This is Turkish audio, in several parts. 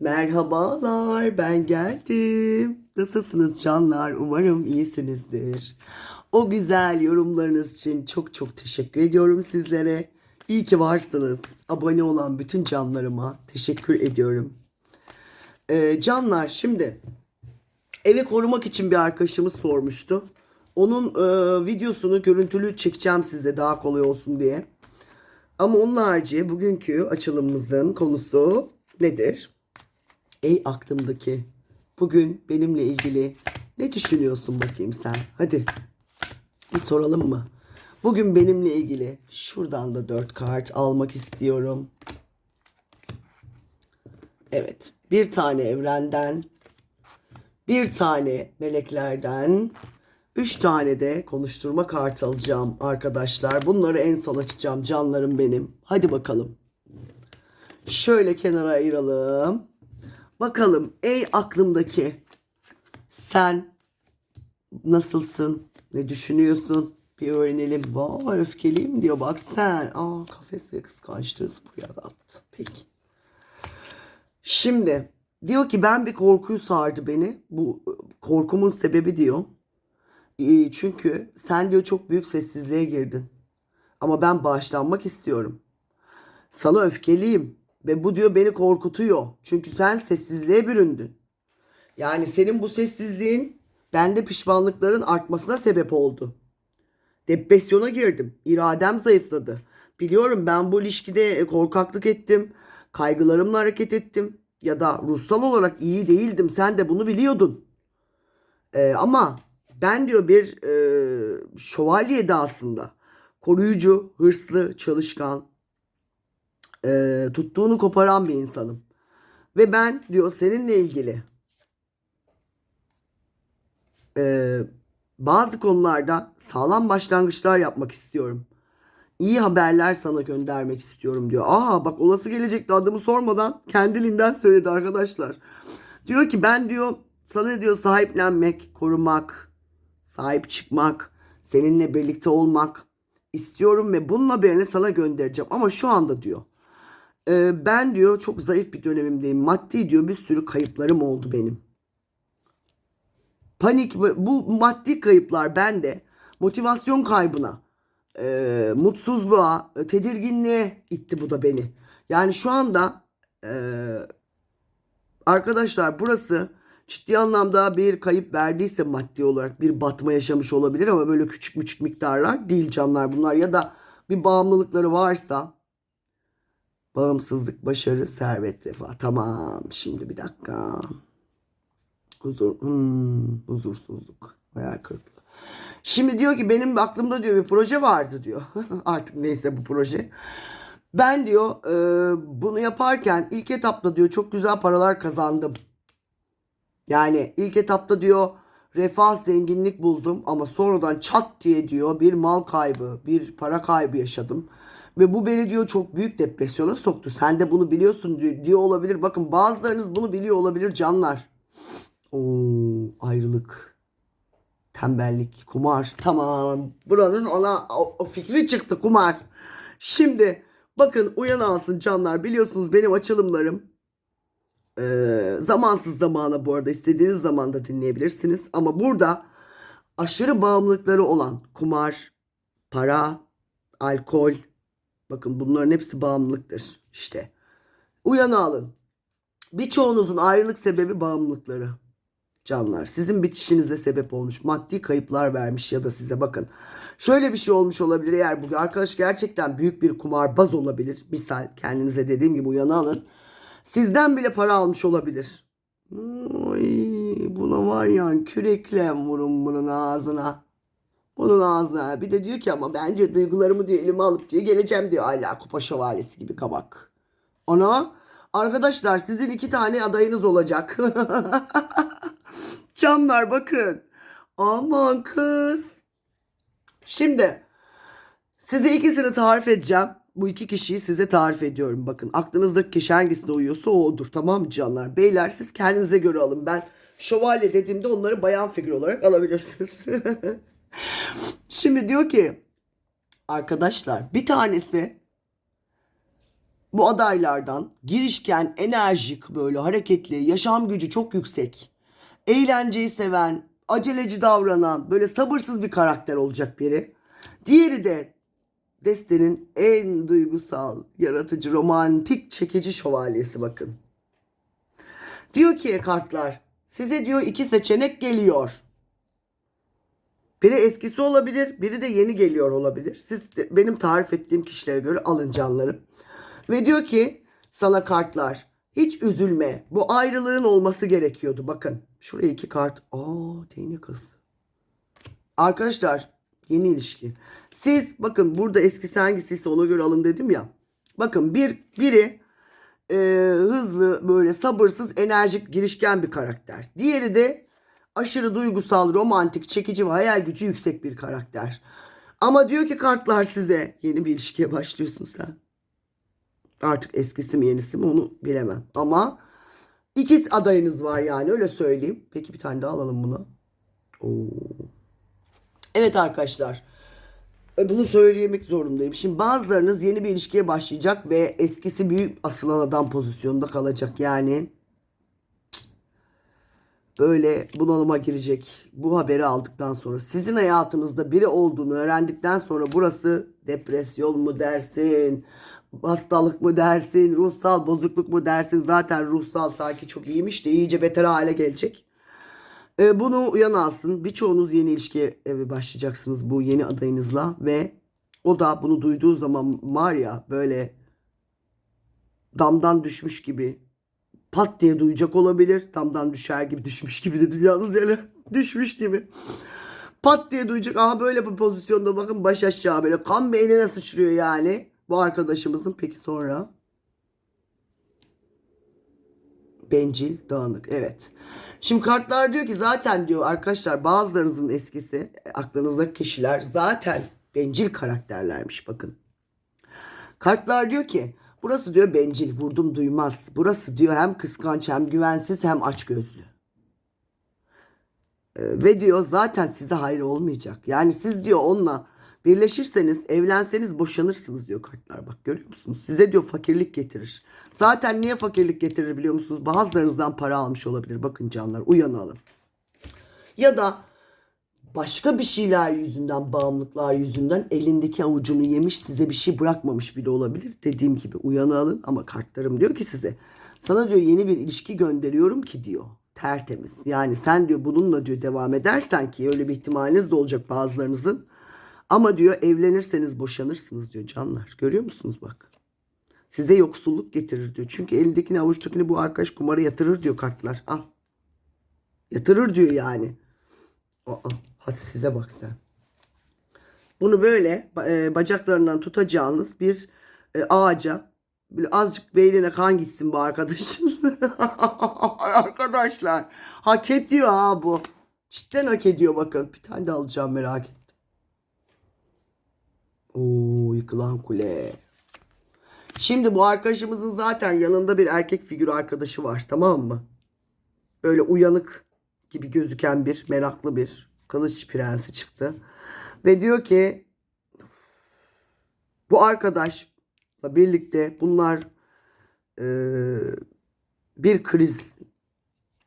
Merhabalar ben geldim. Nasılsınız canlar? Umarım iyisinizdir. O güzel yorumlarınız için çok çok teşekkür ediyorum sizlere. İyi ki varsınız. Abone olan bütün canlarıma teşekkür ediyorum. Ee, canlar şimdi evi korumak için bir arkadaşımız sormuştu. Onun e, videosunu görüntülü çekeceğim size daha kolay olsun diye. Ama onun harici bugünkü açılımımızın konusu nedir? Ey aklımdaki bugün benimle ilgili ne düşünüyorsun bakayım sen? Hadi bir soralım mı? Bugün benimle ilgili şuradan da dört kart almak istiyorum. Evet bir tane evrenden bir tane meleklerden, üç tane de konuşturma kartı alacağım arkadaşlar. Bunları en son açacağım canlarım benim. Hadi bakalım. Şöyle kenara ayıralım. Bakalım ey aklımdaki sen nasılsın? Ne düşünüyorsun? Bir öğrenelim. Vay öfkeliyim diyor bak sen. Aa kafesle kıskançlığı bu yarattı. Peki. Şimdi diyor ki ben bir korkuyu sardı beni. Bu korkumun sebebi diyor. Çünkü sen diyor çok büyük sessizliğe girdin. Ama ben bağışlanmak istiyorum. Sana öfkeliyim ve bu diyor beni korkutuyor. Çünkü sen sessizliğe büründün. Yani senin bu sessizliğin bende pişmanlıkların artmasına sebep oldu. Depresyona girdim. İradem zayıfladı. Biliyorum ben bu ilişkide korkaklık ettim. Kaygılarımla hareket ettim. Ya da ruhsal olarak iyi değildim. Sen de bunu biliyordun. Ee, ama ben diyor bir e, şövalye aslında. Koruyucu, hırslı, çalışkan, e, tuttuğunu koparan bir insanım. Ve ben diyor seninle ilgili e, bazı konularda sağlam başlangıçlar yapmak istiyorum. İyi haberler sana göndermek istiyorum diyor. Aa bak olası gelecekte adımı sormadan kendiliğinden söyledi arkadaşlar. Diyor ki ben diyor sana diyor sahiplenmek, korumak, sahip çıkmak, seninle birlikte olmak istiyorum ve bunun haberini sana göndereceğim. Ama şu anda diyor e, ben diyor çok zayıf bir dönemimdeyim. Maddi diyor bir sürü kayıplarım oldu benim. Panik bu maddi kayıplar bende motivasyon kaybına, e, mutsuzluğa, e, tedirginliğe itti bu da beni. Yani şu anda e, arkadaşlar burası ciddi anlamda bir kayıp verdiyse maddi olarak bir batma yaşamış olabilir ama böyle küçük küçük miktarlar değil canlar bunlar ya da bir bağımlılıkları varsa bağımsızlık, başarı, servet, refah. Tamam şimdi bir dakika. Huzur, hmm, huzursuzluk, hayal kırıklığı. Şimdi diyor ki benim aklımda diyor bir proje vardı diyor. Artık neyse bu proje. Ben diyor e, bunu yaparken ilk etapta diyor çok güzel paralar kazandım. Yani ilk etapta diyor refah zenginlik buldum ama sonradan çat diye diyor bir mal kaybı, bir para kaybı yaşadım. Ve bu beni diyor çok büyük depresyona soktu. Sen de bunu biliyorsun diyor, olabilir. Bakın bazılarınız bunu biliyor olabilir canlar. Oo, ayrılık, tembellik, kumar. Tamam. Buranın ona o, o fikri çıktı kumar. Şimdi bakın uyan alsın canlar. Biliyorsunuz benim açılımlarım ee, zamansız zamana bu arada istediğiniz zaman da dinleyebilirsiniz. Ama burada aşırı bağımlılıkları olan kumar, para, alkol. Bakın bunların hepsi bağımlılıktır işte. Uyan alın. Birçoğunuzun ayrılık sebebi bağımlılıkları canlar. Sizin bitişinize sebep olmuş. Maddi kayıplar vermiş ya da size bakın. Şöyle bir şey olmuş olabilir eğer bu arkadaş gerçekten büyük bir kumarbaz olabilir. Misal kendinize dediğim gibi uyanı alın. Sizden bile para almış olabilir. Ay, buna var ya kürekle vurun bunun ağzına. Bunun ağzına. Bir de diyor ki ama bence duygularımı diyor elime alıp diyor geleceğim diyor hala kupa şövalyesi gibi kabak. Ana arkadaşlar sizin iki tane adayınız olacak. Canlar bakın. Aman kız. Şimdi size ikisini tarif edeceğim. Bu iki kişiyi size tarif ediyorum. Bakın aklınızdaki kişi hangisine uyuyorsa o odur. Tamam mı canlar? Beyler siz kendinize göre alın. Ben şövalye dediğimde onları bayan figür olarak alabilirsiniz. Şimdi diyor ki arkadaşlar bir tanesi bu adaylardan girişken, enerjik, böyle hareketli, yaşam gücü çok yüksek, eğlenceyi seven, aceleci davranan, böyle sabırsız bir karakter olacak biri. Diğeri de destenin en duygusal, yaratıcı, romantik, çekici şövalyesi bakın. Diyor ki kartlar, size diyor iki seçenek geliyor. Biri eskisi olabilir, biri de yeni geliyor olabilir. Siz de benim tarif ettiğim kişilere göre alın canlarım. Ve diyor ki sana kartlar hiç üzülme. Bu ayrılığın olması gerekiyordu. Bakın şuraya iki kart. Aa değnek kız. Arkadaşlar yeni ilişki. Siz bakın burada eskisi hangisiyse ona göre alın dedim ya. Bakın bir biri e, hızlı böyle sabırsız enerjik girişken bir karakter. Diğeri de aşırı duygusal, romantik, çekici ve hayal gücü yüksek bir karakter. Ama diyor ki kartlar size yeni bir ilişkiye başlıyorsun sen. Artık eskisi mi yenisi mi onu bilemem. Ama iki adayınız var yani öyle söyleyeyim. Peki bir tane daha alalım bunu. Oo. Evet arkadaşlar. E, Bunu söylemek zorundayım. Şimdi bazılarınız yeni bir ilişkiye başlayacak ve eskisi büyük asılan adam pozisyonunda kalacak. Yani böyle bunalıma girecek. Bu haberi aldıktan sonra sizin hayatınızda biri olduğunu öğrendikten sonra burası depresyon mu dersin, hastalık mı dersin, ruhsal bozukluk mu dersin. Zaten ruhsal sanki çok iyiymiş de iyice beter hale gelecek. E, bunu uyan alsın. Birçoğunuz yeni ilişkiye e, başlayacaksınız bu yeni adayınızla ve o da bunu duyduğu zaman var ya böyle damdan düşmüş gibi pat diye duyacak olabilir. Damdan düşer gibi düşmüş gibi dedim yalnız yani düşmüş gibi. Pat diye duyacak. Aha böyle bir pozisyonda bakın baş aşağı böyle kan beynine sıçrıyor yani. Bu arkadaşımızın peki sonra bencil, dağınık. Evet. Şimdi kartlar diyor ki zaten diyor arkadaşlar bazılarınızın eskisi aklınızdaki kişiler zaten bencil karakterlermiş bakın. Kartlar diyor ki burası diyor bencil vurdum duymaz. Burası diyor hem kıskanç hem güvensiz hem açgözlü. Ee, ve diyor zaten size hayır olmayacak. Yani siz diyor onunla birleşirseniz, evlenseniz boşanırsınız diyor kartlar. Bak görüyor musunuz? Size diyor fakirlik getirir. Zaten niye fakirlik getirir biliyor musunuz? Bazılarınızdan para almış olabilir. Bakın canlar uyanalım. Ya da başka bir şeyler yüzünden, bağımlılıklar yüzünden elindeki avucunu yemiş size bir şey bırakmamış bile olabilir. Dediğim gibi uyanalım ama kartlarım diyor ki size sana diyor yeni bir ilişki gönderiyorum ki diyor tertemiz. Yani sen diyor bununla diyor devam edersen ki öyle bir ihtimaliniz de olacak bazılarınızın. Ama diyor evlenirseniz boşanırsınız diyor canlar. Görüyor musunuz bak. Size yoksulluk getirir diyor. Çünkü elindekini avuçtakini bu arkadaş kumara yatırır diyor kartlar. Al. Yatırır diyor yani. Aa, hadi size bak sen. Bunu böyle e, bacaklarından tutacağınız bir e, ağaca böyle azıcık beynine kan gitsin bu arkadaşın. Arkadaşlar hak ediyor ha bu. Cidden hak ediyor bakın. Bir tane de alacağım merak ettim. Oo yıkılan kule. Şimdi bu arkadaşımızın zaten yanında bir erkek figür arkadaşı var tamam mı? Böyle uyanık gibi gözüken bir meraklı bir kılıç prensi çıktı. Ve diyor ki bu arkadaşla birlikte bunlar e, bir kriz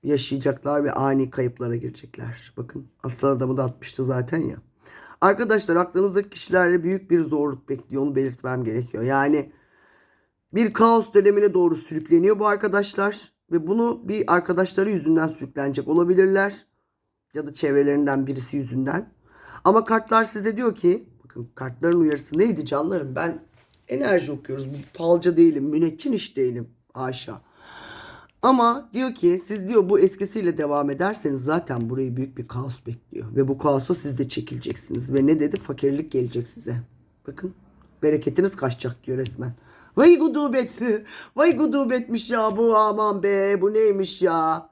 yaşayacaklar ve ani kayıplara girecekler. Bakın aslan adamı da atmıştı zaten ya. Arkadaşlar aklınızdaki kişilerle büyük bir zorluk bekliyor. Onu belirtmem gerekiyor. Yani bir kaos dönemine doğru sürükleniyor bu arkadaşlar. Ve bunu bir arkadaşları yüzünden sürüklenecek olabilirler. Ya da çevrelerinden birisi yüzünden. Ama kartlar size diyor ki bakın kartların uyarısı neydi canlarım ben enerji okuyoruz. Palca değilim, müneccin iş değilim. Haşa. Ama diyor ki siz diyor bu eskisiyle devam ederseniz zaten burayı büyük bir kaos bekliyor. Ve bu kaosa siz de çekileceksiniz. Ve ne dedi? Fakirlik gelecek size. Bakın bereketiniz kaçacak diyor resmen. Vay gudubet. Vay gudubetmiş ya bu aman be bu neymiş ya.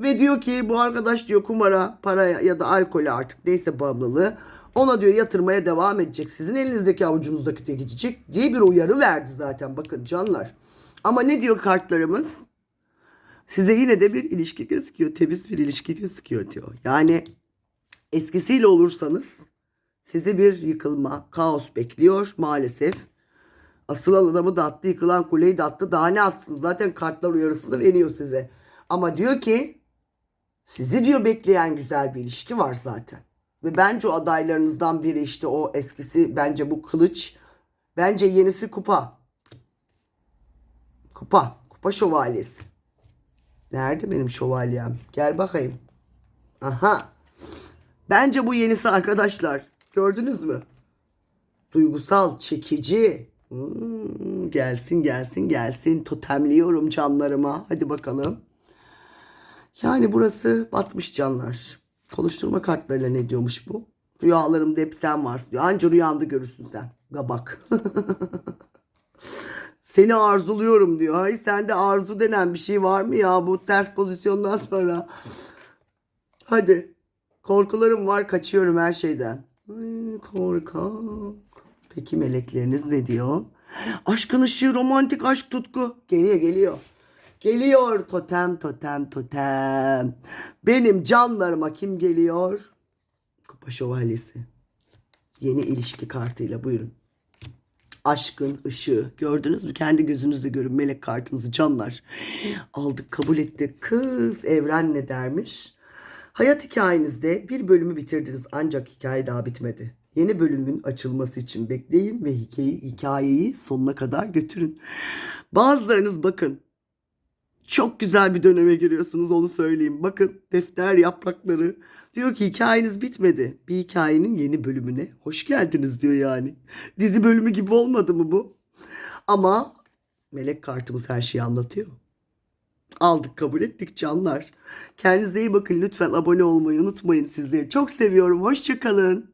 Ve diyor ki bu arkadaş diyor kumara, paraya ya da alkole artık neyse bağımlılığı ona diyor yatırmaya devam edecek. Sizin elinizdeki avucunuzdaki de gidecek diye bir uyarı verdi zaten bakın canlar. Ama ne diyor kartlarımız? Size yine de bir ilişki gözüküyor. Temiz bir ilişki gözüküyor diyor. Yani eskisiyle olursanız sizi bir yıkılma, kaos bekliyor maalesef. Asılan adamı da attı, yıkılan kuleyi de attı. Daha ne atsın? Zaten kartlar uyarısını veriyor size. Ama diyor ki sizi diyor bekleyen güzel bir ilişki var zaten. Ve bence o adaylarınızdan biri işte o eskisi bence bu kılıç. Bence yenisi kupa. Kupa. Kupa şövalyesi. Nerede benim şövalyem? Gel bakayım. Aha. Bence bu yenisi arkadaşlar. Gördünüz mü? Duygusal, çekici. Hmm, gelsin gelsin gelsin. Totemliyorum canlarıma. Hadi bakalım. Yani burası batmış canlar. Konuşturma kartlarıyla ne diyormuş bu? Rüyalarımda hep sen varsın diyor. Anca rüyanda görürsün sen. Gabak. Seni arzuluyorum diyor. Hay sende arzu denen bir şey var mı ya bu ters pozisyondan sonra? Hadi. Korkularım var kaçıyorum her şeyden. Ay, korkak. Peki melekleriniz ne diyor? Aşkın ışığı romantik aşk tutku. Geliyor geliyor. Geliyor totem totem totem. Benim canlarıma kim geliyor? Kupa şövalyesi. Yeni ilişki kartıyla buyurun. Aşkın ışığı. Gördünüz mü? Kendi gözünüzle görün melek kartınızı canlar. Aldık kabul ettik. Kız evren ne dermiş? Hayat hikayenizde bir bölümü bitirdiniz ancak hikaye daha bitmedi. Yeni bölümün açılması için bekleyin ve hikayeyi, hikayeyi sonuna kadar götürün. Bazılarınız bakın çok güzel bir döneme giriyorsunuz onu söyleyeyim. Bakın defter yaprakları. Diyor ki hikayeniz bitmedi. Bir hikayenin yeni bölümüne hoş geldiniz diyor yani. Dizi bölümü gibi olmadı mı bu? Ama melek kartımız her şeyi anlatıyor. Aldık kabul ettik canlar. Kendinize iyi bakın lütfen abone olmayı unutmayın sizleri. Çok seviyorum. Hoşçakalın.